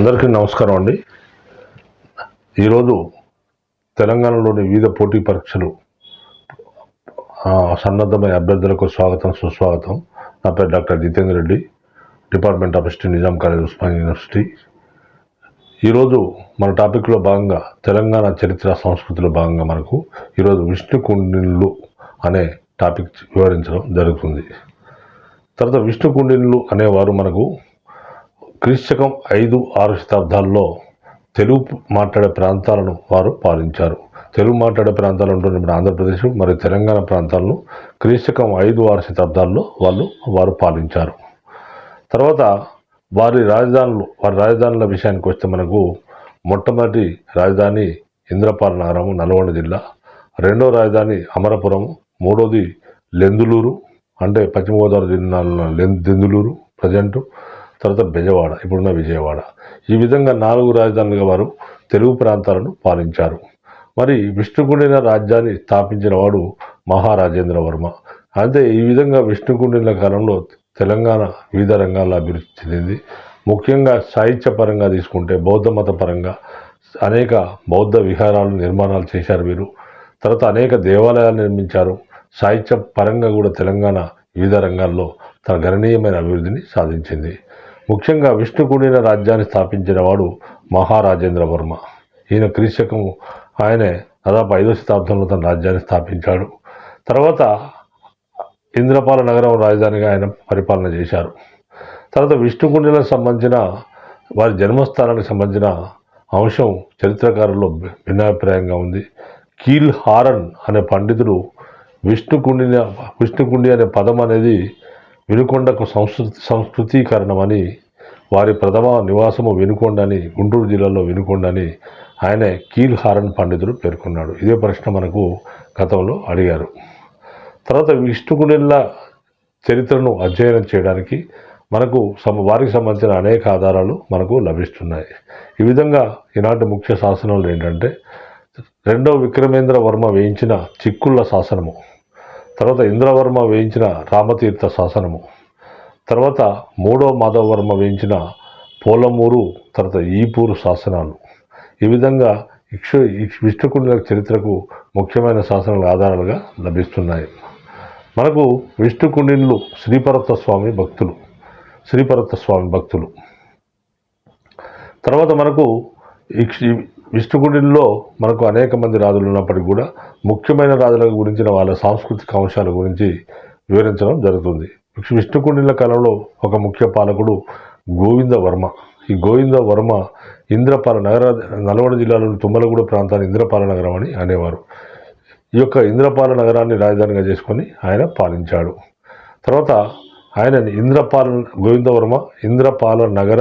అందరికీ నమస్కారం అండి. ఈరోజు తెలంగాణలోని వివిధ పోటీ పరీక్షలు సన్నద్ధమైన అభ్యర్థులకు స్వాగతం సుస్వాగతం. నా పేరు doctor Jitender Reddy department of history Nizam college Osman university. ఈరోజు మన టాపిక్లో భాగంగా తెలంగాణ చరిత్ర సంస్కృతిలో భాగంగా మనకు ఈరోజు విష్ణు కుండిన్లు అనే టాపిక్ వివరించడం జరుగుతుంది. తర్వాత విష్ణుకుండిన్లు అనేవారు మనకు క్రీశకం ఐదు ఆరు శతాబ్దాల్లో తెలుగు మాట్లాడే ప్రాంతాలను వారు పాలించారు. తెలుగు మాట్లాడే ప్రాంతాలు ఉంటుంది ఇప్పుడు ఆంధ్రప్రదేశ్ మరియు తెలంగాణ ప్రాంతాలను క్రీశకం ఐదు ఆరు శతాబ్దాల్లో వాళ్ళు వారు పాలించారు. తర్వాత వారి రాజధానులు వారి రాజధానుల విషయానికి వస్తే మనకు మొట్టమొదటి రాజధాని ఇంద్రపాల నగరం నల్గొండ జిల్లా. రెండో రాజధాని అమరపురం మూడోది లెందులూరు అంటే పశ్చిమ గోదావరి జిల్లాలో లెం- దెందులూరు ప్రజెంట్. తర్వాత బెజవాడ ఇప్పుడున్న విజయవాడ. ఈ విధంగా నాలుగు రాజధానులుగా వారు తెలుగు ప్రాంతాలను పాలించారు. మరి విష్ణుకుండిన రాజ్యాన్ని స్థాపించిన వాడు మహారాజేంద్ర వర్మ. అంటే ఈ విధంగా విష్ణుకుండిన కాలంలో తెలంగాణ వివిధ రంగాల్లో అభివృద్ధి చెందింది. ముఖ్యంగా సాహిత్య పరంగా తీసుకుంటే బౌద్ధ మత పరంగా అనేక బౌద్ధ విహారాలు నిర్మాణాలు చేశారు వీరు. తర్వాత అనేక దేవాలయాలు నిర్మించారు. సాహిత్య పరంగా కూడా తెలంగాణ వివిధ రంగాల్లో తన గణనీయమైన అభివృద్ధిని సాధించింది. ముఖ్యంగా విష్ణుకుండిన రాజ్యాన్ని స్థాపించిన వాడు మహారాజేంద్ర వర్మ. ఈయన క్రీశకం ఆయనే దాదాపు ఐదో శతాబ్దంలో తన రాజ్యాన్ని స్థాపించాడు. తర్వాత ఇంద్రపాల నగరం రాజధానిగా ఆయన పరిపాలన చేశారు. తర్వాత విష్ణుకుండిలకు సంబంధించిన వారి జన్మస్థానానికి సంబంధించిన అంశం చరిత్రకారుల్లో భిన్నాభిప్రాయంగా ఉంది. కీల్ హారన్ అనే పండితుడు విష్ణుకుండిన విష్ణుకుండి అనే పదం అనేది వినుకొండకు సంస్కృతి సంస్కృతీకరణమని వారి ప్రథమ నివాసము వెనుకొండని గుంటూరు జిల్లాలో వెనుకొండని ఆయన కీల్ హారన్ పండితుడు పేర్కొన్నాడు. ఇదే ప్రశ్న మనకు గతంలో అడిగారు. తర్వాత విష్ణుగుణిల్ల చరిత్రను అధ్యయనం చేయడానికి మనకు సమ వారికి సంబంధించిన అనేక ఆధారాలు మనకు లభిస్తున్నాయి. ఈ విధంగా ఈనాటి ముఖ్య శాసనాలు ఏంటంటే రెండవ విక్రమేంద్ర వర్మ వేయించిన చిక్కుళ్ళ శాసనము తర్వాత ఇంద్రవర్మ వేయించిన రామతీర్థ శాసనము తర్వాత మూడో మాధవవర్మ వేయించిన పోలమూరు తర్వాత ఈపూరు శాసనాలు. ఈ విధంగా ఇక్షు ఇక్ష- చరిత్రకు ముఖ్యమైన శాసనాల ఆధారాలుగా లభిస్తున్నాయి. మనకు విష్ణుకుండిన్లు శ్రీపరత స్వామి భక్తులు శ్రీపరత స్వామి భక్తులు. తర్వాత మనకు ఇక్ష- విష్ణుకుండిలో మనకు అనేక మంది రాజులు ఉన్నప్పటికీ కూడా ముఖ్యమైన రాజుల గురించిన వాళ్ళ సాంస్కృతిక అంశాల గురించి వివరించడం జరుగుతుంది. విష్ణుకుండిల కాలంలో ఒక ముఖ్య పాలకుడు గోవిందవర్మ ఈ గోవిందవర్మ ఇంద్రపాల నగర నల్గొండ జిల్లాలోని తుమ్మలగూడ ప్రాంతాన్ని ఇంద్రపాల నగరం అని అనేవారు. ఈ యొక్క ఇంద్రపాల నగరాన్ని రాజధానిగా చేసుకొని ఆయన పాలించాడు. తర్వాత ఆయన ఇంద్రపాల గోవిందవర్మ ఇంద్రపాల నగర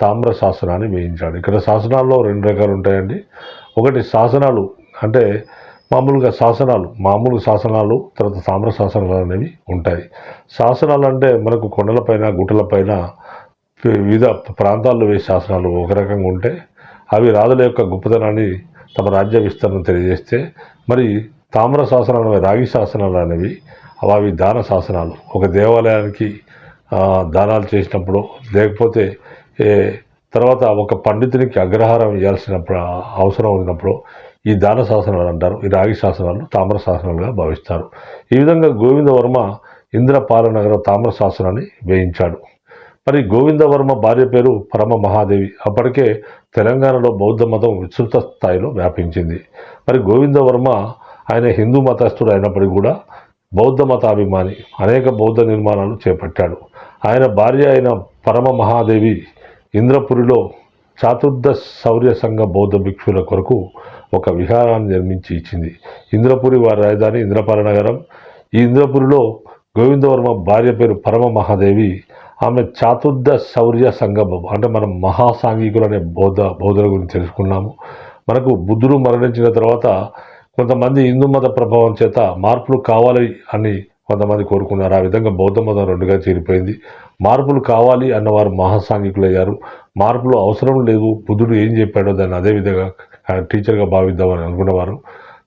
తామ్ర శాసనాన్ని వేయించాడు. ఇక్కడ శాసనాల్లో రెండు రకాలు ఉంటాయండి. ఒకటి శాసనాలు అంటే మామూలుగా శాసనాలు మామూలు శాసనాలు తర్వాత తామ్ర శాసనాలు అనేవి ఉంటాయి. శాసనాలు అంటే మనకు కొండలపైన గుట్టలపైన వివిధ ప్రాంతాల్లో వేసే శాసనాలు ఒక రకంగా ఉంటే అవి రాజుల యొక్క గొప్పతనాన్ని తమ రాజ్య విస్తరణ తెలియజేస్తే మరి తామ్ర శాసనాలు రాగి శాసనాలు అనేవి అవి దాన శాసనాలు. ఒక దేవాలయానికి దానాలు చేసినప్పుడు లేకపోతే ఏ, తర్వాత ఒక పండితునికి అగ్రహారం ఇవ్వాల్సిన అవసరం ఉన్నప్పుడు ఈ దాన శాసనాలు అంటారు ఈ రాగి శాసనాలు తామ్ర శాసనాలుగా భావిస్తారు. ఈ విధంగా గోవిందవర్మ ఇంద్రపాల నగర తామ్ర శాసనాన్ని వేయించాడు. మరి గోవిందవర్మ భార్య పేరు పరమ మహాదేవి అప్పటికే తెలంగాణలో బౌద్ధ మతం విస్తృత స్థాయిలో వ్యాపించింది. మరి గోవిందవర్మ ఆయన హిందూ మతస్థుడు అయినప్పటికీ కూడా బౌద్ధ మతాభిమాని అనేక బౌద్ధ నిర్మాణాలు చేపట్టాడు. ఆయన భార్య అయిన పరమ మహాదేవి ఇంద్రపురిలో చాతుర్ద శౌర్య సంఘ బౌద్ధ భిక్షుల కొరకు ఒక విహారాన్ని నిర్మించి ఇచ్చింది. ఇంద్రపురి వారి రాజధాని ఇంద్రపాల నగరం ఈ ఇంద్రపురిలో గోవిందవర్మ భార్య పేరు పరమ మహాదేవి ఆమె చాతుర్థ శౌర్య సంగమం అంటే మనం మహాసాంఘికులు అనే బౌద్ధ బౌద్ధుల గురించి తెలుసుకున్నాము. మనకు బుద్ధుడు మరణించిన తర్వాత కొంతమంది హిందూ మత ప్రభావం చేత మార్పులు కావాలి అని కొంతమంది కోరుకున్నారు. ఆ విధంగా బౌద్ధ మతం రెండుగా చేరిపోయింది. మార్పులు కావాలి అన్నవారు మహాసాంఘికులు అయ్యారు మార్పులు అవసరం లేదు బుద్ధుడు ఏం చెప్పాడో దాన్ని అదే విధంగా ఆయన టీచర్గా భావిద్దామని అనుకున్నవారు.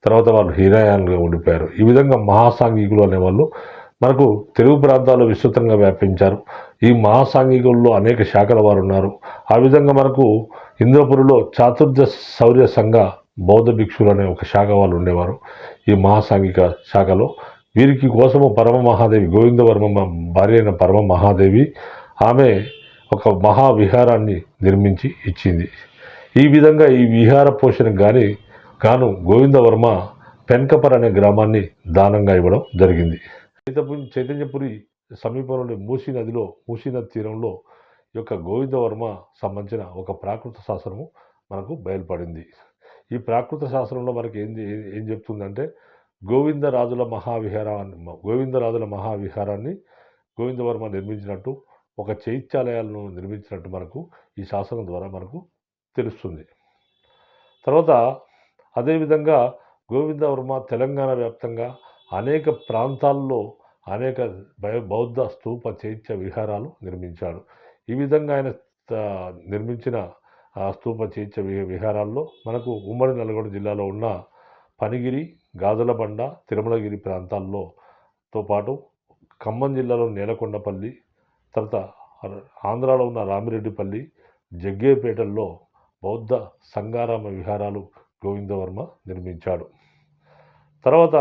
తర్వాత వాళ్ళు హీరాయాన్గా ఉండిపోయారు. ఈ విధంగా మహాసాంఘికులు అనేవాళ్ళు మనకు తెలుగు ప్రాంతాల్లో విస్తృతంగా వ్యాపించారు. ఈ మహాసాంఘికుల్లో అనేక శాఖల వారు ఉన్నారు ఆ విధంగా మనకు ఇంద్రపురిలో చాతుర్ద శౌర్య సంఘ బౌద్ధ భిక్షులు అనే ఒక శాఖ వాళ్ళు ఉండేవారు ఈ మహాసాంఘిక శాఖలో. వీరికి కోసము పరమ మహాదేవి గోవిందవర్మ భార్య అయిన పరమ మహాదేవి ఆమె ఒక మహా విహారాన్ని నిర్మించి ఇచ్చింది. ఈ విధంగా ఈ విహార పోషణకు గాని గాను గోవిందవర్మ పెన్కపర్ అనే గ్రామాన్ని దానంగా ఇవ్వడం జరిగింది. చైతపురి చైతన్యపురి సమీపంలోని మూసీ నదిలో మూసీ నది తీరంలో ఈ యొక్క గోవిందవర్మ సంబంధించిన ఒక ప్రాకృత శాస్త్రము మనకు బయలుపడింది. ఈ ప్రాకృత శాస్త్రంలో మనకి ఏం ఏం- ఏం చెప్తుందంటే గోవిందరాజుల మహావిహారాన్ని గోవిందరాజుల మహావిహారాన్ని గోవిందవర్మ నిర్మించినట్టు ఒక చైత్యాలయాలను నిర్మించినట్టు మనకు ఈ శాసనం ద్వారా మనకు తెలుస్తుంది. తర్వాత అదేవిధంగా గోవిందవర్మ తెలంగాణ వ్యాప్తంగా అనేక ప్రాంతాల్లో అనేక బౌద్ధ స్తూప చైత్య విహారాలు నిర్మించాడు. ఈ విధంగా ఆయన నిర్మించిన స్తూప చైత్య విహారాల్లో మనకు ఉమ్మడి నల్గొండ జిల్లాలో ఉన్న పనిగిరి గాజులబండ తిరుమలగిరి ప్రాంతాల్లో తో పాటు ఖమ్మం జిల్లాలో నేలకొండపల్లి తర్వాత ఆంధ్రాలో ఉన్న రామిరెడ్డిపల్లి జగ్గేపేటల్లో బౌద్ధ సంగారామ విహారాలు గోవిందవర్మ నిర్మించాడు. తర్వాత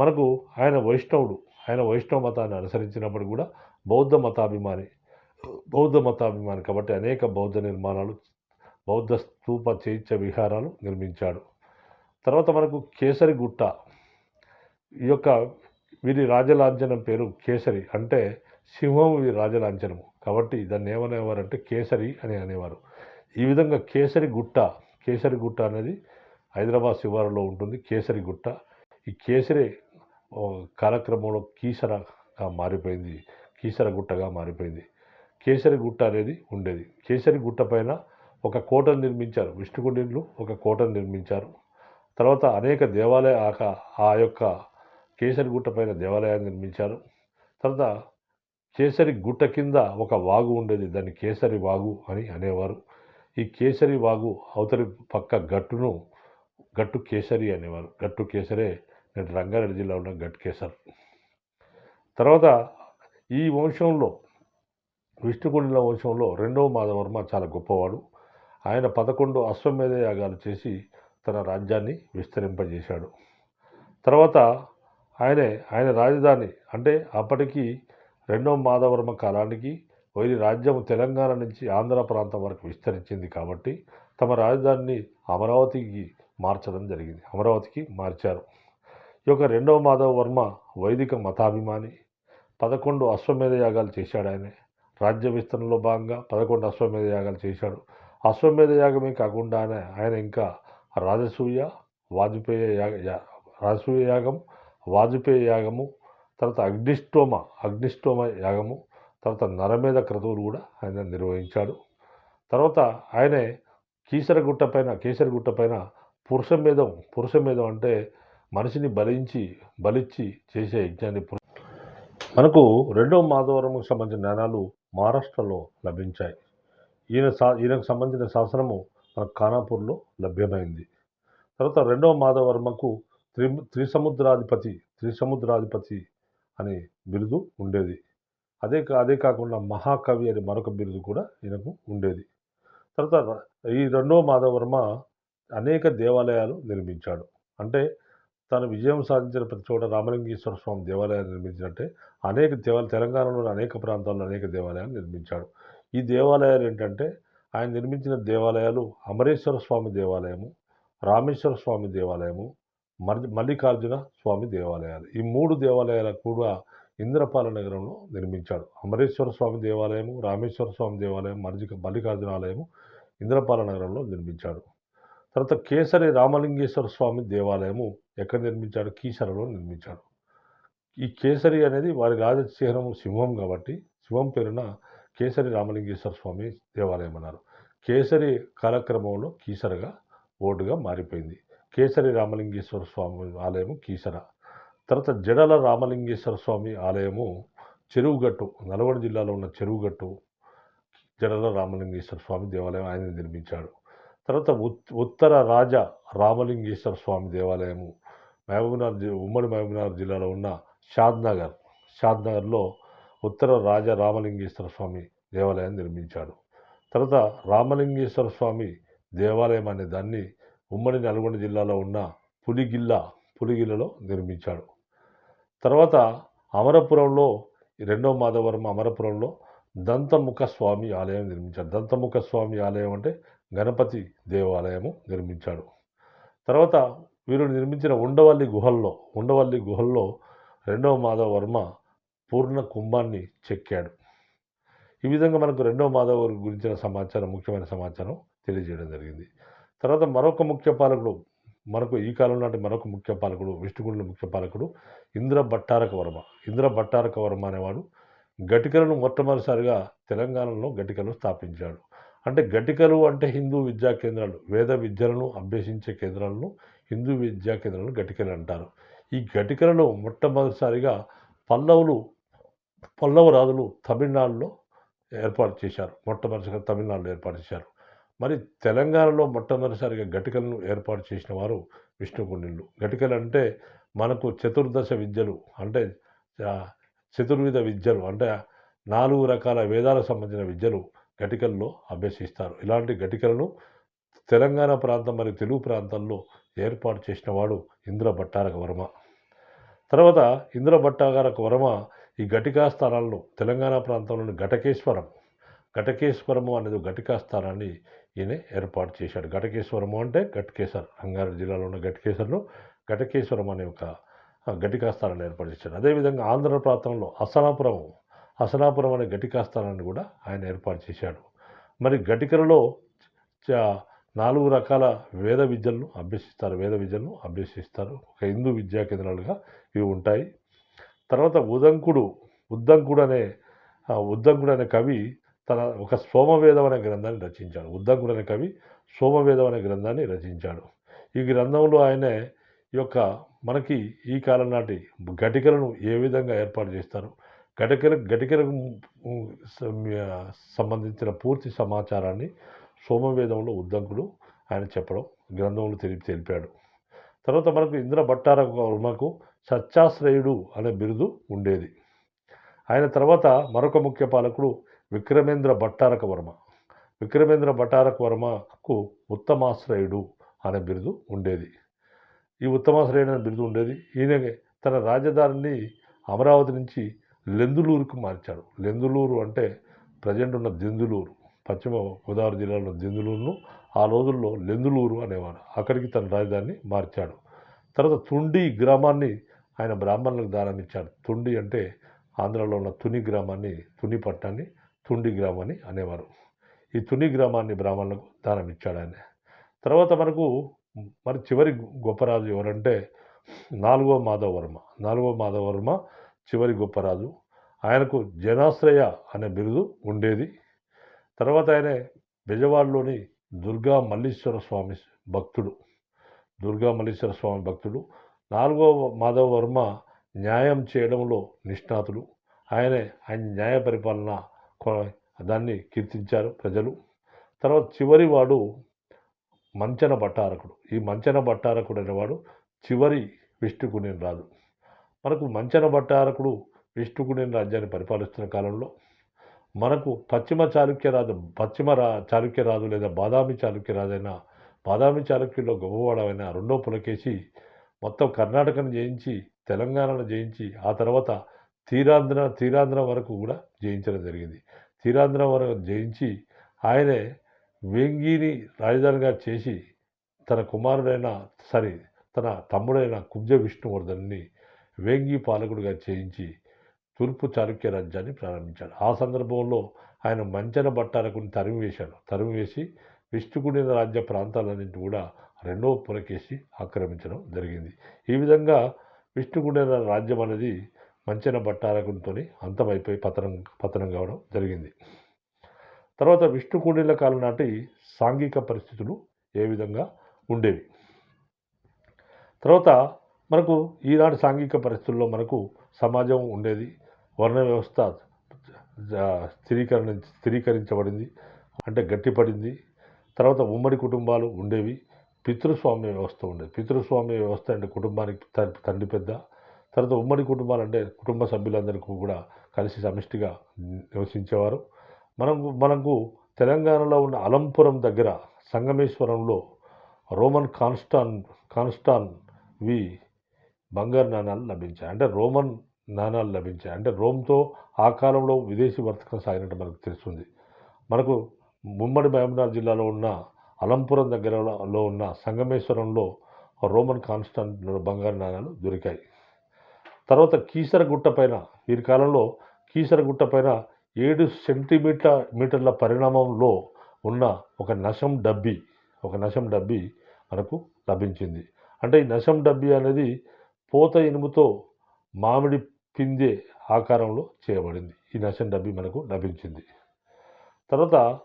మనకు ఆయన వైష్ణవుడు ఆయన వైష్ణవ మతాన్ని అనుసరించినప్పుడు కూడా బౌద్ధ మతాభిమాని బౌద్ధ మతాభిమాని కాబట్టి అనేక బౌద్ధ నిర్మాణాలు బౌద్ధ స్తూప చైత్య విహారాలు నిర్మించాడు. తర్వాత మనకు కేసరి గుట్ట. ఈ యొక్క వీరి రాజలాంఛనం పేరు కేసరి అంటే సింహం వీరి రాజలాంఛనము. కాబట్టి దాన్ని ఏమనేవారంటే కేసరి అని అనేవారు. ఈ విధంగా కేసరి గుట్ట కేసరి గుట్ట అనేది హైదరాబాద్ శివారులో ఉంటుంది కేసరి గుట్ట. ఈ కేసరి కార్యక్రమంలో కాలక్రమంలో కీసరగా మారిపోయింది కీసర గుట్టగా మారిపోయింది. కేసరి గుట్ట అనేది ఉండేది. కేసరి గుట్ట పైన ఒక కోటను నిర్మించారు విష్ణుకుండిన్లు ఒక కోటను నిర్మించారు. తర్వాత అనేక దేవాలయ ఆక ఆ యొక్క కేసరి గుట్ట పైన దేవాలయాన్ని నిర్మించారు. తర్వాత కేసరి గుట్ట కింద ఒక వాగు ఉండేది దాన్ని కేసరి వాగు అని అనేవారు. ఈ కేసరి వాగు అవతలి పక్క గట్టును గట్టు కేసరి అనేవారు. గట్టు కేసరే నేటి రంగారెడ్డి జిల్లా ఉన్న గట్ కేసర్. తర్వాత ఈ వంశంలో విష్ణుకుండిన వంశంలో రెండవ మాధవర్మ చాలా గొప్పవాడు. ఆయన పదకొండు అశ్వమేధ యాగాలు చేసి తన రాజ్యాన్ని విస్తరింపజేశాడు. తర్వాత ఆయనే ఆయన రాజధాని అంటే అప్పటికి రెండవ మాధవర్మ కాలానికి వైరి రాజ్యం తెలంగాణ నుంచి ఆంధ్ర ప్రాంతం వరకు విస్తరించింది కాబట్టి తమ రాజధానిని అమరావతికి మార్చడం జరిగింది. అమరావతికి మార్చారు. ఈ యొక్క రెండవ మాధవ వర్మ వైదిక మతాభిమాని పదకొండు అశ్వమేధ యాగాలు చేశాడు ఆయన. రాజ్య విస్తరణలో భాగంగా పదకొండు అశ్వమేధ యాగాలు చేశాడు. అశ్వమేధ యాగమే కాకుండా ఆయన ఆయన ఇంకా రాజసూయ వాజపేయ యాగ యా- రాజసూయ యాగం వాజపేయ యాగము తర్వాత అగ్నిష్టోమ అగ్నిష్టోమ యాగము తర్వాత నరమేధ క్రతువులు కూడా ఆయన నిర్వహించాడు. తర్వాత ఆయనే కీసరగుట్ట పైన కీసరగుట్ట పైన పురుషమేధం పురుషమేధం అంటే మనిషిని బలించి బలిచ్చి చేసే యజ్ఞాన్ని మనకు రెండవ మాధవరంకు సంబంధించిన జ్ఞానాలు మహారాష్ట్రలో లభించాయి. ఈయన సా ఈయనకు సంబంధించిన శాసనము మన ఖానాపూర్లో లభ్యమైంది. తర్వాత రెండవ మాధవర్మకు త్రి త్రిసముద్రాధిపతి త్రిసముద్రాధిపతి అనే బిరుదు ఉండేది. అదే కా- అదే కాకుండా మహాకవి అనే మరొక బిరుదు కూడా ఈయనకు ఉండేది. తర్వాత ఈ రెండవ మాధవర్మ అనేక దేవాలయాలు నిర్మించాడు. అంటే తను విజయం సాధించిన ప్రతి చోట రామలింగేశ్వర స్వామి దేవాలయాన్ని నిర్మించినట్టే అనేక దేవాలయాలు తెలంగాణలోని అనేక ప్రాంతాల్లో అనేక దేవాలయాలు నిర్మించాడు. ఈ దేవాలయాలు ఏంటంటే ఆయన నిర్మించిన దేవాలయాలు అమరేశ్వర స్వామి దేవాలయము రామేశ్వర స్వామి దేవాలయము మల్లికార్జున స్వామి దేవాలయాలు. ఈ మూడు దేవాలయాలకు కూడా ఇంద్రపాల నగరంలో నిర్మించాడు అమరేశ్వర స్వామి దేవాలయము రామేశ్వర స్వామి దేవాలయం మర్జిక మల్లికార్జున ఆలయము ఇంద్రపాల నగరంలో నిర్మించాడు తర్వాత కేసరి రామలింగేశ్వర స్వామి దేవాలయము ఎక్కడ నిర్మించాడు కీసరలో నిర్మించాడు ఈ కేసరి అనేది వారి రాజచిహ్నము సింహం కాబట్టి సింహం పేరున కేసరి రామలింగేశ్వర స్వామి దేవాలయం అన్నారు. కేసరి కాలక్రమంలో కీసరగా ఓటుగా మారిపోయింది. కేసరి రామలింగేశ్వర స్వామి ఆలయము కీసర. తర్వాత జడల రామలింగేశ్వర స్వామి ఆలయము చెరువుగట్టు నల్గొండ జిల్లాలో ఉన్న చెరువుగట్టు జడల రామలింగేశ్వర స్వామి దేవాలయం ఆయన నిర్మించాడు. తర్వాత ఉత్ ఉత్తర రాజ రామలింగేశ్వర స్వామి దేవాలయము మహబూబ్నగర్ ఉమ్మడి మహబూబ్నగర్ జిల్లాలో ఉన్న షాద్నగర్ షాద్నగర్లో ఉత్తర రాజ రామలింగేశ్వర స్వామి దేవాలయాన్ని నిర్మించాడు. తర్వాత రామలింగేశ్వర స్వామి దేవాలయం అనే దాన్ని ఉమ్మడి నల్గొండ జిల్లాలో ఉన్న పులిగిల్ల పులిగిల్లలో నిర్మించాడు. తర్వాత అమరపురంలో రెండవ మాధవరం అమరపురంలో దంతముఖ స్వామి ఆలయం నిర్మించాడు దంతముఖ స్వామి ఆలయం అంటే గణపతి దేవాలయము నిర్మించాడు. తర్వాత వీరు నిర్మించిన ఉండవల్లి గుహల్లో ఉండవల్లి గుహల్లో రెండవ మాధవ వర్మ పూర్ణ కుంభాన్ని చెక్కాడు. ఈ విధంగా మనకు రెండవ మాధవ గురించిన సమాచారం ముఖ్యమైన సమాచారం తెలియజేయడం జరిగింది. తర్వాత మరొక ముఖ్య పాలకుడు మనకు ఈ కాలం నాటి మరొక ముఖ్య పాలకుడు విష్ణుగుండ్ల ముఖ్య పాలకుడు ఇంద్ర భట్టారక వర్మ ఇంద్ర భట్టారక వర్మ అనేవాడు గటికలను మొట్టమొదటిసారిగా తెలంగాణలో గటికలు స్థాపించాడు. అంటే గటికలు అంటే హిందూ విద్యా కేంద్రాలు వేద విద్యలను అభ్యసించే కేంద్రాలను హిందూ విద్యా కేంద్రాలను గటికలు అంటారు. ఈ గటికలలో మొట్టమొదటిసారిగా పల్లవులు పల్లవ రాజులు తమిళనాడులో ఏర్పాటు చేశారు. మొట్టమొదటిసారి తమిళనాడులో ఏర్పాటు చేశారు. మరి తెలంగాణలో మొట్టమొదటిసారిగా గటికలను ఏర్పాటు చేసిన వారు విష్ణుకుండిళ్ళు గటికలు అంటే మనకు చతుర్దశ విద్యలు అంటే చతుర్విధ విద్యలు అంటే నాలుగు రకాల వేదాలకు సంబంధించిన విద్యలు గటికల్లో అభ్యసిస్తారు. ఇలాంటి గటికలను తెలంగాణ ప్రాంతం మరియు తెలుగు ప్రాంతాల్లో ఏర్పాటు చేసిన వాడు ఇంద్ర భట్టారక వర్మ. తర్వాత ఇంద్ర భట్టారక వర్మ ఈ ఘటికా స్థానాలను తెలంగాణ ప్రాంతంలోని ఘటకేశ్వరం. ఘటకేశ్వరము అనేది ఘటికా స్థానాన్ని ఈయన ఏర్పాటు చేశాడు. ఘటకేశ్వరము అంటే ఘటకేశ్వర్ రంగారెడ్డి జిల్లాలో ఉన్న ఘటకేశ్వర్లో ఘటకేశ్వరం అనే ఒక ఘటికాస్థానాన్ని ఏర్పాటు చేశాడు అదేవిధంగా ఆంధ్ర ప్రాంతంలో అసనాపురం అసనాపురం అనే ఘటికాస్థానాన్ని కూడా ఆయన ఏర్పాటు చేశాడు. మరి ఘటికలలో నాలుగు రకాల వేద విద్యలను అభ్యసిస్తారు. వేద విద్యలను అభ్యసిస్తారు. ఒక హిందూ విద్యా కేంద్రాలుగా ఇవి ఉంటాయి. తర్వాత ఉదంకుడు ఉద్దంకుడు అనే ఉద్దంకుడు అనే కవి తన ఒక సోమవేదం అనే గ్రంథాన్ని రచించాడు. ఉద్దంకుడు అనే కవి సోమవేదం అనే గ్రంథాన్ని రచించాడు. ఈ గ్రంథంలో ఆయన యొక్క మనకి ఈ కాలం నాటి ఘటికలను ఏ విధంగా ఏర్పాటు చేస్తారు? ఘటికల ఘటికలకు సంబంధించిన పూర్తి సమాచారాన్ని సోమవేదంలో ఉద్దంకుడు ఆయన చెప్పడం గ్రంథంలో తెలిపి తెలిపాడు. తర్వాత మనకు ఇంద్ర భట్టార వర్మకు సత్యాశ్రయుడు అనే బిరుదు ఉండేది. ఆయన తర్వాత మరొక ముఖ్య పాలకుడు విక్రమేంద్ర భట్టారక వర్మ. విక్రమేంద్ర భట్టారక వర్మకు ఉత్తమాశ్రయుడు అనే బిరుదు ఉండేది. ఈ ఉత్తమాశ్రయుడు అనే బిరుదు ఉండేది. ఈయన తన రాజధానిని అమరావతి నుంచి లెందులూరుకు మార్చాడు. లెందులూరు అంటే ప్రజెంట్ ఉన్న దెందులూరు. పశ్చిమ గోదావరి జిల్లాలో దెందులూరును ఆ రోజుల్లో లెందులూరు అనేవాడు అక్కడికి తన రాజధానిని మార్చాడు. తర్వాత తుండి గ్రామాన్ని ఆయన బ్రాహ్మణులకు దానం ఇచ్చాడు తుండి అంటే ఆంధ్రలో ఉన్న తుని గ్రామాన్ని తుని పట్టణాన్ని తుండి గ్రామాన్ని అనేవారు. ఈ తుండి గ్రామాన్ని బ్రాహ్మణులకు దానం ఇచ్చాడు ఆయన. తర్వాత మనకు మరి చివరి గొప్పరాజు ఎవరంటే నాలుగో మాధవవర్మ. నాలుగో మాధవవర్మ చివరి గొప్పరాజు ఆయనకు జనాశ్రయ అనే బిరుదు ఉండేది. తర్వాత ఆయన బెజవాడలోని దుర్గా మల్లీశ్వర స్వామి భక్తుడు. దుర్గా మల్లీశ్వర స్వామి భక్తుడు. నాలుగో మాధవ వర్మ న్యాయం చేయడంలో నిష్ణాతుడు. ఆయనే ఆయన న్యాయ పరిపాలన దాన్ని కీర్తించారు ప్రజలు. తర్వాత చివరి వాడు మంచన భట్టారకుడు. ఈ మంచన భట్టారకుడు అనేవాడు చివరి విష్ణుకునేని రాజు. మనకు మంచన భట్టారకుడు విష్ణుకునేని రాజ్యాన్ని పరిపాలిస్తున్న కాలంలో మనకు పశ్చిమ చాళుక్య రాజు పశ్చిమ రా చాళుక్య రాజు లేదా బాదామి చాళుక్య రాజైన అయిన బాదామి చాళుక్యుల్లో గొప్పవాడమైన రెండో పులకేసి మొత్తం కర్ణాటకను జయించి తెలంగాణను జయించి ఆ తర్వాత తీరాంధ్ర తీరాంధ్ర వరకు కూడా జయించడం జరిగింది. తీరాంధ్ర వరకు జయించి ఆయనే వేంగిని రాజధానిగా చేసి తన కుమారుడైన సారీ తన తమ్ముడైన కుబ్జ విష్ణువర్ధన్ని వేంగి పాలకుడిగా చేయించి తూర్పు చాళుక్య రాజ్యాన్ని ప్రారంభించాడు. ఆ సందర్భంలో ఆయన మంచన భట్టారకుని తరిమివేశాడు తరిమివేసి విష్ణుకుడి రాజ్య ప్రాంతాలన్నింటి కూడా రెండవ పులకేసి ఆక్రమించడం జరిగింది. ఈ విధంగా విష్ణుకుడి రాజ్యం అనేది మంచిన భట్టారకునితో అంతమైపోయి పతనం పతనం కావడం జరిగింది. తర్వాత విష్ణుకుండిల కాలం నాటి సాంఘిక పరిస్థితులు ఏ విధంగా ఉండేవి? తర్వాత మనకు ఈనాటి సాంఘిక పరిస్థితుల్లో మనకు సమాజం ఉండేది. వర్ణ వ్యవస్థ స్థిరీకరణ స్థిరీకరించబడింది. అంటే గట్టిపడింది. తర్వాత ఉమ్మడి కుటుంబాలు ఉండేవి. పితృస్వామ్య వ్యవస్థ ఉండేది. పితృస్వామ్య వ్యవస్థ అంటే కుటుంబానికి త- తండ్రి పెద్ద తర్వాత ఉమ్మడి కుటుంబాలు అంటే కుటుంబ సభ్యులందరికీ కూడా కలిసి సమిష్టిగా నివసించేవారు. మనకు మనకు తెలంగాణలో ఉన్న అలంపురం దగ్గర సంగమేశ్వరంలో రోమన్ కాన్స్టాన్ కాన్స్టాన్ వి బంగారు నాణాలు లభించాయి. అంటే రోమన్ నాణాలు లభించాయి. అంటే రోమ్తో ఆ కాలంలో విదేశీ వర్తకం సాగినట్టు మనకు తెలుస్తుంది. మనకు ముమ్మడి మహబూబ్నగర్ జిల్లాలో ఉన్న అలంపురం దగ్గరలో ఉన్న సంగమేశ్వరంలో రోమన్ కాన్స్టాంట్ బంగారు నాణాలు దొరికాయి. తర్వాత కీసరగుట్ట పైన వీరి కాలంలో కీసరగుట్ట పైన ఏడు సెంటీమీటర్ మీటర్ల పరిణామంలో ఉన్న ఒక నశం డబ్బి ఒక నశం డబ్బి మనకు లభించింది. అంటే ఈ నశం డబ్బి అనేది పోత ఇనుముతో మామిడి పిందె ఆకారంలో చేయబడింది. ఈ నశం డబ్బి మనకు లభించింది. తర్వాత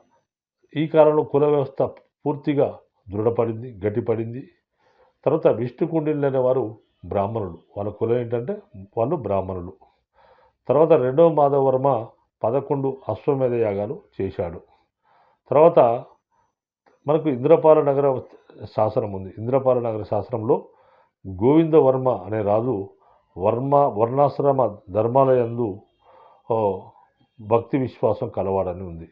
ఈ కాలంలో కుల వ్యవస్థ పూర్తిగా దృఢపడింది గట్టిపడింది. తర్వాత విష్ణుకుండిలు అనేవారు బ్రాహ్మణులు. వాళ్ళ కులం ఏంటంటే వాళ్ళు బ్రాహ్మణులు. తర్వాత రెండవ మాధవవర్మ పదకొండు అశ్వమేధ యాగాలు చేశాడు. తర్వాత మనకు ఇంద్రపాల నగర శాసనం ఉంది. ఇంద్రపాల నగర శాసనంలో గోవిందవర్మ అనే రాజు వర్మ వర్ణాశ్రమ ధర్మాలయందు భక్తి విశ్వాసం కలవాడని ఉంది.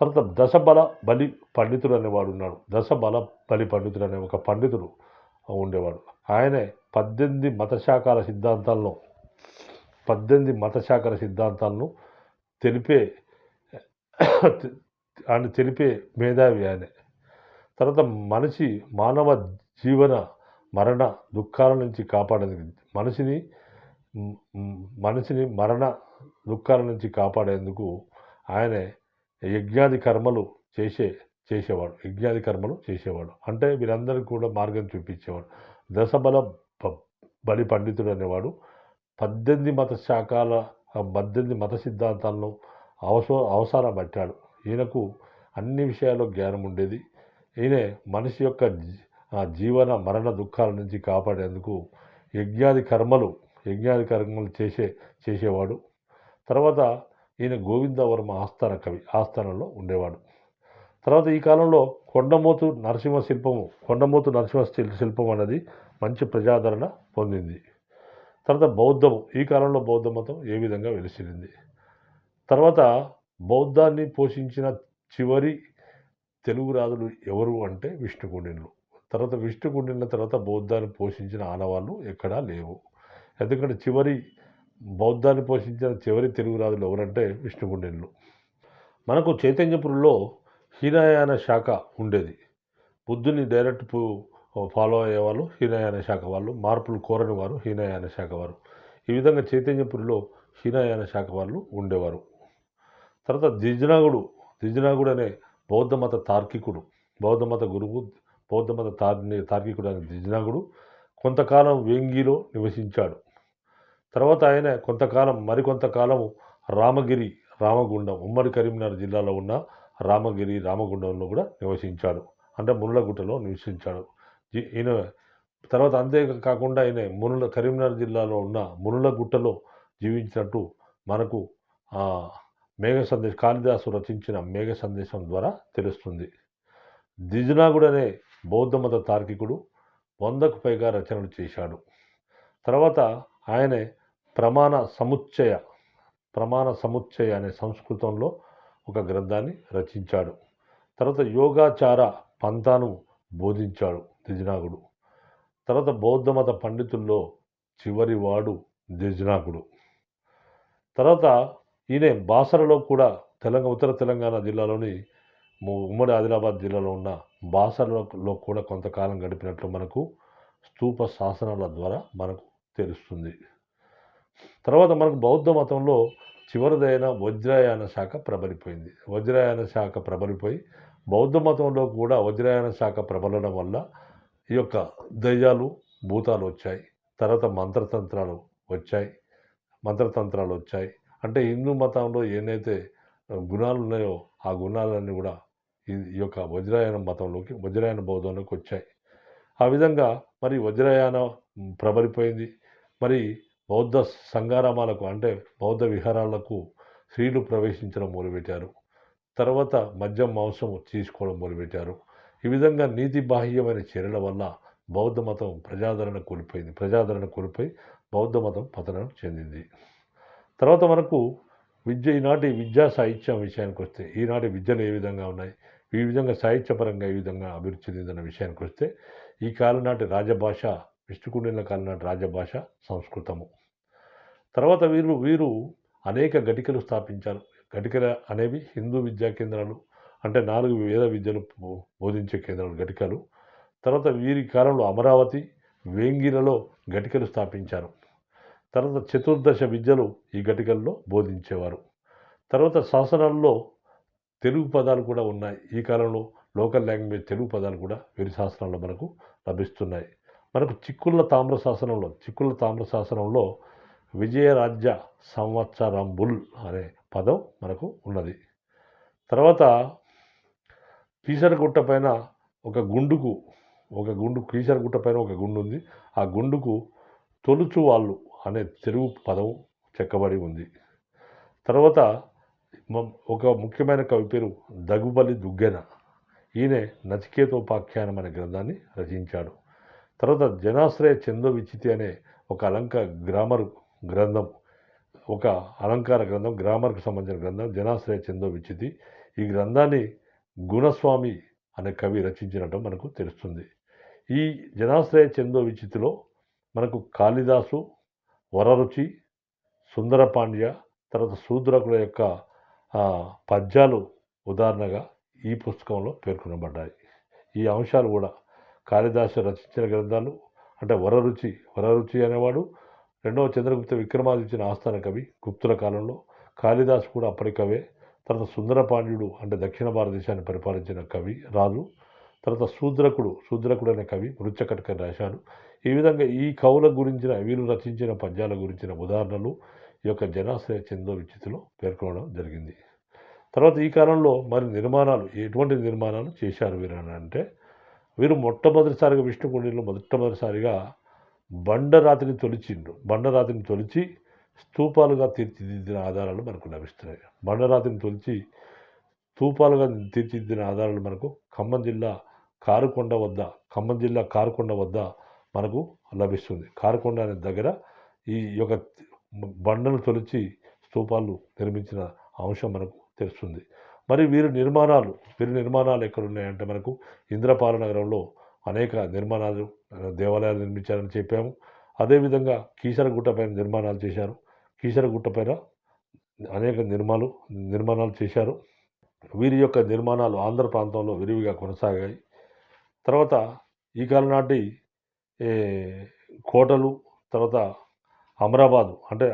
తర్వాత దశబల బలి పండితుడు అనేవాడు ఉన్నాడు. దశబల బలి పండితుడు అనే ఒక పండితుడు ఉండేవాడు. ఆయనే పద్దెనిమిది మతశాఖల సిద్ధాంతాలను పద్దెనిమిది మతశాఖల సిద్ధాంతాలను తెలిపే ఆయన తెలిపే మేధావి ఆయనే. తర్వాత మనిషి మానవ జీవన మరణ దుఃఖాల నుంచి కాపాడేందుకు మనిషిని మనిషిని మరణ దుఃఖాల నుంచి కాపాడేందుకు ఆయనే యజ్ఞాది కర్మలు చేసే చేసేవాడు. యజ్ఞాది కర్మలు చేసేవాడు. అంటే వీరందరికీ కూడా మార్గం చూపించేవాడు. దశబల బలి పండితుడు అనేవాడు. పద్దెనిమిది మత శాఖల పద్దెనిమిది మత సిద్ధాంతాలను అవస అవసరం పట్టాడు. ఈయనకు అన్ని విషయాల్లో జ్ఞానం ఉండేది. ఈయన మనిషి యొక్క జీవన మరణ దుఃఖాల నుంచి కాపాడేందుకు యజ్ఞాది కర్మలు యజ్ఞాది కర్మలు చేసే చేసేవాడు. తర్వాత ఈయన గోవిందవర్మ ఆస్థాన కవి ఆస్థానంలో ఉండేవాడు. తర్వాత ఈ కాలంలో కొండమోతు నరసింహ శిల్పము కొండమోతు నరసింహ శిల్- శిల్పం అనేది మంచి ప్రజాదరణ పొందింది. తర్వాత బౌద్ధము ఈ కాలంలో బౌద్ధ మతం ఏ విధంగా వెలిసిరింది తర్వాత బౌద్ధాన్ని పోషించిన చివరి తెలుగు రాజులు ఎవరు అంటే విష్ణుకుండిన్లు. తర్వాత విష్ణుకుండిన తర్వాత బౌద్ధాన్ని పోషించిన ఆనవాళ్ళు ఎక్కడా లేవు. ఎందుకంటే చివరి బౌద్ధాన్ని పోషించిన చివరి తెలుగు రాజులు ఎవరంటే విష్ణుకుండిన్లు. మనకు చైతన్యపురంలో హీనయాన శాఖ ఉండేది. బుద్ధుని డైరెక్ట్ ఫాలో అయ్యేవాళ్ళు హీనయాన శాఖ వాళ్ళు మార్పులు కోరని వారు హీనయాన శాఖ వారు. ఈ విధంగా చైతన్యపురిలో హీనయాన శాఖ వాళ్ళు ఉండేవారు. తర్వాత దిజనాగుడు దిజనాగుడు అనే బౌద్ధ మత తార్కికుడు బౌద్ధ మత గురువు బౌద్ధ మత తార్కికుడు అనే దిజనాగుడు కొంతకాలం వేంగిలో నివసించాడు. తర్వాత ఆయన కొంతకాలం మరికొంతకాలం రామగిరి రామగుండం ఉమ్మడి కరీంనగర్ జిల్లాలో ఉన్న రామగిరి రామగుండంలో కూడా నివసించాడు. అంటే మునులగుట్టలో నివసించాడు. ఈయన తర్వాత అంతే కాకుండా ఆయన మునుల కరీంనగర్ జిల్లాలో ఉన్న మునులగుట్టలో జీవించినట్టు మనకు మేఘ సందేశం కాళిదాసు రచించిన మేఘ సందేశం ద్వారా తెలుస్తుంది. దిజనాగుడు అనే బౌద్ధ మత తార్కికుడు వందకు పైగా రచనలు చేశాడు. తర్వాత ఆయనే ప్రమాణ సముచ్చయ ప్రమాణ సముచ్చయ అనే సంస్కృతంలో ఒక గ్రంథాన్ని రచించాడు. తర్వాత యోగాచార పంథాను బోధించాడు దిజనాకుడు తర్వాత బౌద్ధమత పండితుల్లో చివరి వాడు దిజనాగుడు. తర్వాత ఈయన బాసరలో కూడా తెలంగాణ ఉత్తర తెలంగాణ జిల్లాలోని ఉమ్మడి ఆదిలాబాద్ జిల్లాలో ఉన్న బాసరలో కూడా కొంతకాలం గడిపినట్లు మనకు స్తూప శాసనాల ద్వారా మనకు తెలుస్తుంది. తర్వాత మనకు బౌద్ధ మతంలో చివరిదైన వజ్రాయాన శాఖ ప్రబలిపోయింది. వజ్రయాన శాఖ ప్రబలిపోయి బౌద్ధ మతంలో కూడా వజ్రయాన శాఖ ప్రబలడం వల్ల ఈ యొక్క దయ్యాలు భూతాలు వచ్చాయి. తర్వాత మంత్రతంత్రాలు వచ్చాయి. మంత్రతంత్రాలు వచ్చాయి. అంటే హిందూ మతంలో ఏనైతే గుణాలు ఉన్నాయో ఆ గుణాలన్నీ కూడా ఈ యొక్క వజ్రయాన మతంలోకి వజ్రయాన బౌద్ధంలోకి వచ్చాయి. ఆ విధంగా మరి వజ్రయాన ప్రబలిపోయింది. మరి బౌద్ధ సంగారామాలకు అంటే బౌద్ధ విహారాలకు స్త్రీలు ప్రవేశించడం మొదలుపెట్టారు. తర్వాత మద్యం మాంసం తీసుకోవడం మొదలుపెట్టారు. ఈ విధంగా నీతి బాహ్యమైన చర్యల వల్ల బౌద్ధ మతం ప్రజాదరణ కోల్పోయింది. ప్రజాదరణ కోల్పోయి బౌద్ధ మతం పతనం చెందింది. తర్వాత మనకు విద్య ఈనాటి విద్యా సాహిత్యం విషయానికి వస్తే ఈనాటి విద్యలు ఏ విధంగా ఉన్నాయి? ఈ విధంగా సాహిత్యపరంగా ఏ విధంగా అభివృద్ధి చెందిందన్న విషయానికి వస్తే ఈ కాలం నాటి రాజభాష విష్ణుకుండిన కాలం నాటి రాజభాష సంస్కృతము. తర్వాత వీరు వీరు అనేక గటికలు స్థాపించారు. గటికల అనేవి హిందూ విద్యా కేంద్రాలు అంటే నాలుగు వేద విద్యలు బోధించే కేంద్రాలు గటికలు తర్వాత వీరి కాలంలో అమరావతి వేంగిలలో గటికలు స్థాపించారు. తర్వాత చతుర్దశ విద్యలు ఈ గటికల్లో బోధించేవారు. తర్వాత శాసనాల్లో తెలుగు పదాలు కూడా ఉన్నాయి. ఈ కాలంలో లోకల్ లాంగ్వేజ్ తెలుగు పదాలు కూడా వీరి శాసనాల్లో మనకు లభిస్తున్నాయి. మనకు చిక్కుళ్ళ తామ్ర శాసనంలో చిక్కుళ్ళ తామ్ర శాసనంలో విజయరాజ్య సంవత్సరంబుల్ అనే పదం మనకు ఉన్నది. తర్వాత కీసరగుట్ట పైన ఒక గుండుకు ఒక గుండు కీసరగుట్ట పైన ఒక గుండు ఉంది. ఆ గుండుకు తొలుచు వాళ్ళు అనే తెలుగు పదం చెక్కబడి ఉంది. తర్వాత ఒక ముఖ్యమైన కవి పేరు దగుబలి దుగ్గెన. ఈయన నచికేతోపాఖ్యానం అనే గ్రంథాన్ని రచించాడు. తర్వాత జనాశ్రయ చందో విచితి అనే ఒక అలంక గ్రామరు గ్రంథం ఒక అలంకార గ్రంథం గ్రామర్కు సంబంధించిన గ్రంథం జనాశ్రయ చందో విచితి ఈ గ్రంథాన్ని గుణస్వామి అనే కవి రచించినట్టు మనకు తెలుస్తుంది. ఈ జనాశ్రయ చందో విచితిలో మనకు కాళిదాసు వరరుచి సుందరపాండ్య తర్వాత శూద్రకుల యొక్క పద్యాలు ఉదాహరణగా ఈ పుస్తకంలో పేర్కొనబడ్డాయి. ఈ అంశాలు కూడా కాళిదాసు రచించిన గ్రంథాలు అంటే వరరుచి వరరుచి అనేవాడు రెండవ చంద్రగుప్త విక్రమాదిత్యుని ఆస్థాన కవి గుప్తుల కాలంలో కాళిదాసు కూడా అప్పటి కవే. తర్వాత సుందరపాండ్యుడు అంటే దక్షిణ భారతదేశాన్ని పరిపాలించిన కవి రాజు. తర్వాత శూద్రకుడు శూద్రకుడు అనే కవి మృత్యకటకని రాశాడు. ఈ విధంగా ఈ కవుల గురించిన వీరు రచించిన పద్యాల గురించిన ఉదాహరణలు ఈ యొక్క జనాశ్రయ చందో విచితిలో పేర్కొనడం జరిగింది. తర్వాత ఈ కాలంలో మరి నిర్మాణాలు ఎటువంటి నిర్మాణాలు చేశారు వీరు అని అంటే వీరు మొట్టమొదటిసారిగా విష్ణుకుండిలో మొట్టమొదటిసారిగా బండరాతిని తొలిచిండు బండరాతిని తొలిచి స్తూపాలుగా తీర్చిదిద్దిన ఆధారాలు మనకు లభిస్తున్నాయి. బండరాతిని తొలిచి స్తూపాలుగా తీర్చిదిద్దిన ఆధారాలు మనకు ఖమ్మం జిల్లా కారుకొండ వద్ద ఖమ్మం జిల్లా కారుకొండ వద్ద మనకు లభిస్తుంది. కారుకొండ అనే దగ్గర ఈ యొక్క బండను తొలిచి స్తూపాలు నిర్మించిన అంశం మనకు తెలుస్తుంది. మరి వీరి నిర్మాణాలు వీరి నిర్మాణాలు ఎక్కడ ఉన్నాయంటే మనకు ఇంద్రపాల నగరంలో అనేక నిర్మాణాలు దేవాలయాలు నిర్మించారని చెప్పాము. అదేవిధంగా కీసరగుట్ట పైన నిర్మాణాలు చేశారు. కీసరగుట్ట పైన అనేక నిర్మాలు నిర్మాణాలు చేశారు. వీరి యొక్క నిర్మాణాలు ఆంధ్ర ప్రాంతంలో విరివిగా కొనసాగాయి. తర్వాత ఈ కాలం నాటి కోటలు తర్వాత అమరాబాదు అంటే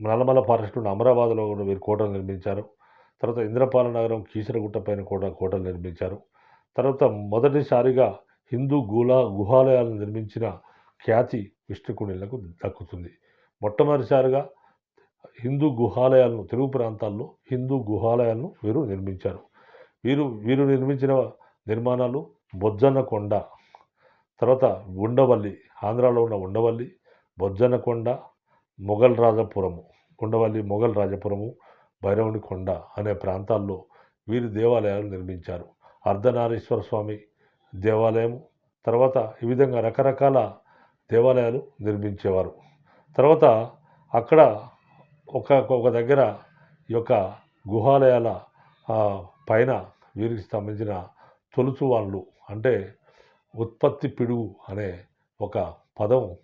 నల్లమల ఫారెస్ట్ ఉన్న అమరాబాద్లో కూడా వీరు కోటలు నిర్మించారు. తర్వాత ఇంద్రపాల నగరం కీసరగుట్ట పైన కూడా కోటలు నిర్మించారు. తర్వాత మొదటిసారిగా హిందూ గులా గుహాలయాలను నిర్మించిన ఖ్యాతి విష్ణుకుండిలకు దక్కుతుంది. మొట్టమొదటిసారిగా హిందూ గుహాలయాలను తెలుగు ప్రాంతాల్లో హిందూ గుహాలయాలను వీరు నిర్మించారు. వీరు వీరు నిర్మించిన నిర్మాణాలు బొజ్జన్నకొండ తర్వాత ఉండవల్లి ఆంధ్రాలో ఉన్న ఉండవల్లి బొజ్జన్నకొండ మొఘల్ రాజపురము ఉండవల్లి మొఘల్ రాజపురము భైరవుని కొండ అనే ప్రాంతాల్లో వీరి దేవాలయాలు నిర్మించారు. అర్ధనారీశ్వర స్వామి దేవాలయం తర్వాత ఈ విధంగా రకరకాల దేవాలయాలు నిర్మించేవారు. తర్వాత అక్కడ ఒక ఒక దగ్గర ఈ యొక్క గుహాలయాల పైన వీరికి సంబంధించిన తొలుచు వాళ్ళు అంటే ఉత్పత్తి పిడుగు అనే ఒక పదం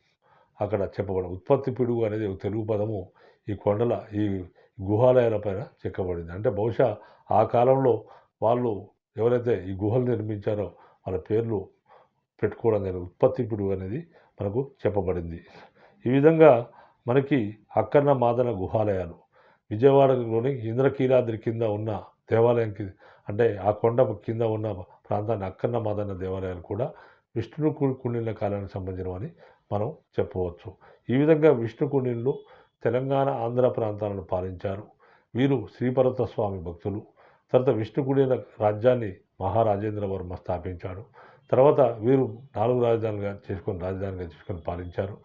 అక్కడ చెప్పబడి ఉత్పత్తి పిడుగు అనేది ఒక తెలుగు పదము ఈ కొండల ఈ గుహాలయాల పైన చెక్కబడింది అంటే బహుశా ఆ కాలంలో వాళ్ళు ఎవరైతే ఈ గుహలు నిర్మించారో వాళ్ళ పేర్లు పెట్టుకోవడం జరిగింది ఉత్పత్తి అనేది మనకు చెప్పబడింది. ఈ విధంగా మనకి అక్కన్న మాదన గుహాలయాలు విజయవాడలోని ఇంద్రకీలాద్రి కింద ఉన్న దేవాలయంకి అంటే ఆ కొండ కింద ఉన్న ప్రాంతాన్ని అక్కన్న మాదన్న దేవాలయాలు కూడా విష్ణు కుండిల కాలానికి సంబంధించినవని మనం చెప్పవచ్చు. ఈ విధంగా విష్ణు కుండిళ్ళు తెలంగాణ ఆంధ్ర ప్రాంతాలను పాలించారు. వీరు శ్రీపర్వత స్వామి భక్తులు. తర్వాత విష్ణు కుండిల రాజ్యాన్ని మహారాజేంద్ర వర్మ స్థాపించాడు తర్వాత వీరు నాలుగు రాజధానిగా చేసుకొని రాజధానిగా చేసుకొని పాలించారు.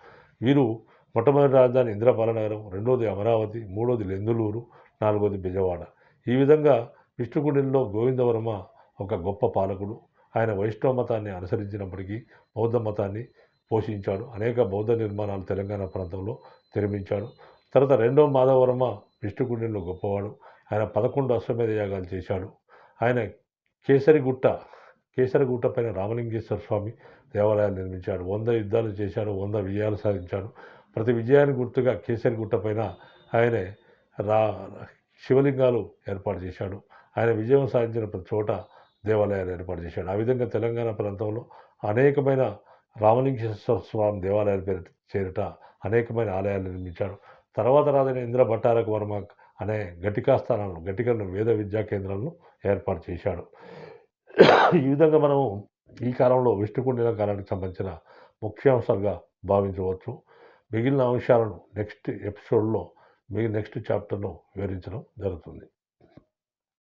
వీరు మొట్టమొదటి రాజధాని ఇంద్రపాలనగరం రెండోది అమరావతి మూడోది లెందులూరు నాలుగోది బెజవాడ. ఈ విధంగా విష్ణుగుడిలో గోవిందవర్మ ఒక గొప్ప పాలకుడు. ఆయన వైష్ణవ మతాన్ని అనుసరించినప్పటికీ బౌద్ధ మతాన్ని పోషించాడు. అనేక బౌద్ధ నిర్మాణాలు తెలంగాణ ప్రాంతంలో నిర్మించాడు. తర్వాత రెండో మాధవవర్మ విష్ణుకుండిలో గొప్పవాడు. ఆయన పదకొండు అశ్వమేధ యాగాలు చేశాడు. ఆయన కేసరిగుట్ట కేసరిగుట్ట పైన రామలింగేశ్వర స్వామి దేవాలయాలు నిర్మించాడు. వంద యుద్ధాలు చేశాడు వంద విజయాలు సాధించాడు. ప్రతి విజయానికి గుర్తుగా కేసరిగుట్ట పైన ఆయనే రా శివలింగాలు ఏర్పాటు చేశాడు. ఆయన విజయం సాధించిన ప్రతి చోట దేవాలయాలు ఏర్పాటు చేశాడు. ఆ విధంగా తెలంగాణ ప్రాంతంలో అనేకమైన రామలింగేశ్వర స్వామి దేవాలయాలు పేరు చేరిట అనేకమైన ఆలయాలు నిర్మించాడు. తర్వాత రాజైన ఇంద్ర భట్టారక వర్మ అనే ఘటికా స్థానాలను ఘటికలను వేద విద్యా కేంద్రాలను ఏర్పాటు చేశాడు. ఈ విధంగా మనము ఈ కాలంలో విష్ణుకుండిన కాలానికి సంబంధించిన ముఖ్యాంశాలుగా భావించవచ్చు. మిగిలిన అంశాలను నెక్స్ట్ ఎపిసోడ్లో మిగిలిన నెక్స్ట్ చాప్టర్ను వివరించడం జరుగుతుంది.